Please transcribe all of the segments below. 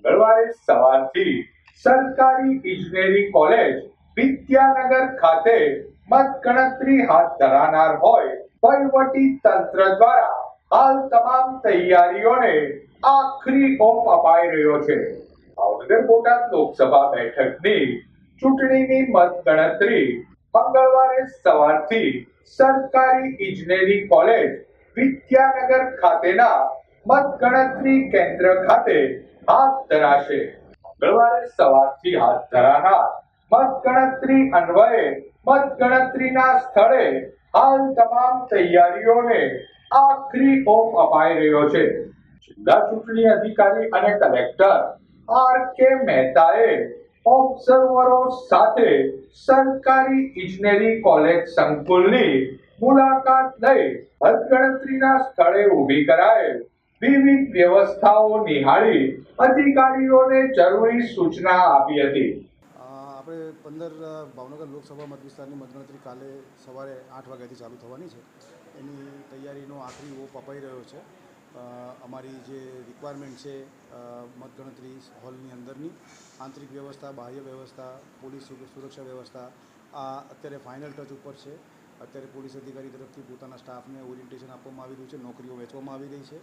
મંગળવારે સવારથી સરકારી ઇજનેરી કોલેજ વિદ્યાનગર ખાતે મતગણતરી હાથ ધરાનાર હોય વહીવટી તંત્ર દ્વારા હાલ તમામ તૈયારીઓને આખરી ઓપ અપાઈ રહ્યો છે. ભાવનગર બોટાદ લોકસભા બેઠકની ચૂંટણીની મતગણતરી મંગળવારે સવારથી સરકારી ઇજનેરી કોલેજ વિદ્યાનગર ખાતેના મતગણતરી કેન્દ્ર ખાતે હાથ ધરાશે. મંગળવારે સવારથી હાથ ધરાનાર મતગણતરી અન્વયે, મતગણતરીના સ્થળે હાલ તમામ તૈયારીઓને આખરી ઓપ અપાઈ રહ્યો છે. જિલ્લા ચૂંટણી અધિકારી અને કલેક્ટર આર કે મહેતાએ ઓબ્ઝર્વરો સાથે સરકારી ઇજનેરી કોલેજ સંકુલની મુલાકાત લઈ મતગણતરીના સ્થળે ઊભી કરાયેલ વિવિધ વ્યવસ્થાઓ નિહાળી અધિકારીઓને જરૂરી સૂચના આપી હતી. આપણે પંદર ભાવનગર લોકસભા મત વિસ્તારની મતગણતરી કાલે સવારે આઠ વાગ્યાથી ચાલુ થવાની છે. એની તૈયારીનો આખરી ઓપ અપાઈ રહ્યો છે. અમારી જે રિક્વાયરમેન્ટ છે મતગણતરી હોલની અંદરની, આંતરિક વ્યવસ્થા, બાહ્ય વ્યવસ્થા, પોલીસ સુરક્ષા વ્યવસ્થા, આ અત્યારે ફાઇનલ ટચ ઉપર છે. અત્યારે પોલીસ અધિકારી તરફથી પોતાના સ્ટાફને ઓરિએન્ટેશન આપવામાં આવી રહ્યું છે, નોકરીઓ વેચવામાં આવી રહી છે.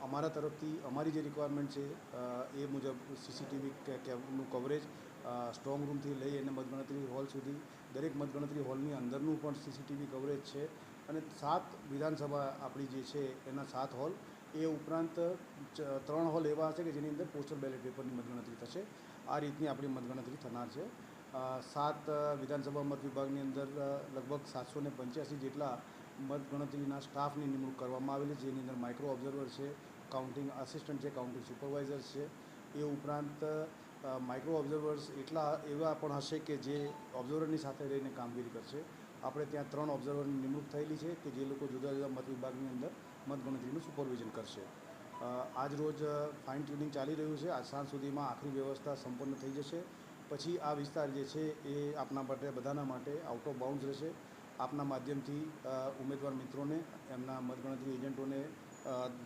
અમારા તરફથી અમારી જે રિક્વાયરમેન્ટ છે એ મુજબ સીસીટીવી કેબનું કવરેજ સ્ટ્રોંગ રૂમથી લઈ અને મતગણતરી હોલ સુધી, દરેક મતગણતરી હોલની અંદરનું પણ સીસીટીવી કવરેજ છે અને સાત વિધાનસભા આપણી જે છે, એના સાત હોલ એ ઉપરાંત ત્રણ હોલ એવા હશે કે જેની અંદર પોસ્ટલ બેલેટ પેપરની મતગણતરી થશે. આ રીતની આપણી મતગણતરી થનાર છે. સાત વિધાનસભા મત વિભાગની અંદર લગભગ સાતસો ને પંચ્યાસી જેટલા મતગણતરીના સ્ટાફની નિમણૂક કરવામાં આવેલી છે. જેની અંદર માઇક્રો ઓબ્ઝર્વર છે, કાઉન્ટિંગ આસિસ્ટન્ટ છે, કાઉન્ટિંગ સુપરવાઇઝર છે. એ ઉપરાંત માઇક્રો ઓબ્ઝર્વર્સ એટલા એવા પણ હશે કે જે ઓબ્ઝર્વરની સાથે રહીને કામગીરી કરશે. આપણે ત્યાં ત્રણ ઓબ્ઝર્વરની નિમણૂક થયેલી છે કે જે લોકો જુદા જુદા મત વિભાગની અંદર મતગણતરીનું સુપરવિઝન કરશે. આજ રોજ ફાઇન ટ્યુનિંગ ચાલી રહ્યું છે. આજ સાંજ સુધીમાં આખરી વ્યવસ્થા સંપન્ન થઈ જશે. પછી આ વિસ્તાર જે છે એ આપના માટે, બધાના માટે આઉટ ઓફ બાઉન્ડ રહેશે. આપના માધ્યમથી ઉમેદવાર મિત્રોને, એમના મતગણતરી એજન્ટોને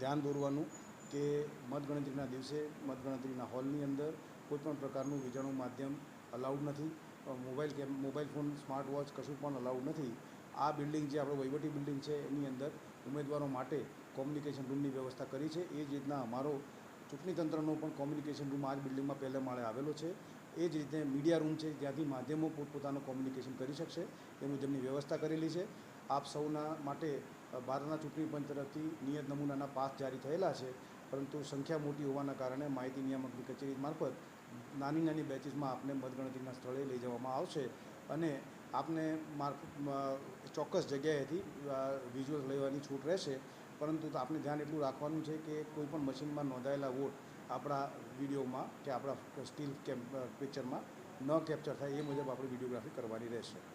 ધ્યાન દોરવાનું કે મતગણતરીના દિવસે, મતગણતરીના હોલની અંદર કોઈપણ પ્રકારનું વીજાણુ માધ્યમ અલાઉડ નથી. મોબાઈલ કેમ, મોબાઈલ ફોન સ્માર્ટ વોચ કશું પણ અલાઉડ નથી. આ બિલ્ડિંગ જે આપણો વહીવટી બિલ્ડિંગ છે, એની અંદર ઉમેદવારો માટે કોમ્યુનિકેશન રૂમની વ્યવસ્થા કરી છે. એ જ રીતના અમારો ચૂંટણી તંત્રનો પણ કોમ્યુનિકેશન રૂમ આ જ બિલ્ડિંગમાં પહેલે માળે આવેલો છે. એ જ રીતે મીડિયા રૂમ છે, જ્યાંથી માધ્યમો પોતપોતાનું કોમ્યુનિકેશન કરી શકશે. એ મુજબની વ્યવસ્થા કરેલી છે. આપ સૌના માટે ભારતના ચૂંટણી પંચ તરફથી નિયત નમૂનાના પાસ જારી થયેલા છે. પરંતુ સંખ્યા મોટી હોવાના કારણે માહિતી નિયામકની કચેરી મારફત નાની નાની બેચીસમાં આપને મતગણતરીના સ્થળે લઈ જવામાં આવશે. અને આપને ચોક્કસ જગ્યાએથી વિઝ્યુઅલ લેવાની છૂટ રહેશે. પરંતુ તો આપણે ધ્યાન એટલું રાખવાનું છે કે કોઈપણ મશીનમાં નોંધાયેલા વોટ આપણા વિડીયોમાં કે આપણા સ્ટીલ કેમ પિક્ચરમાં ન કેપ્ચર થાય એ મુજબ આપણે વિડીયોગ્રાફી કરવાની રહેશે.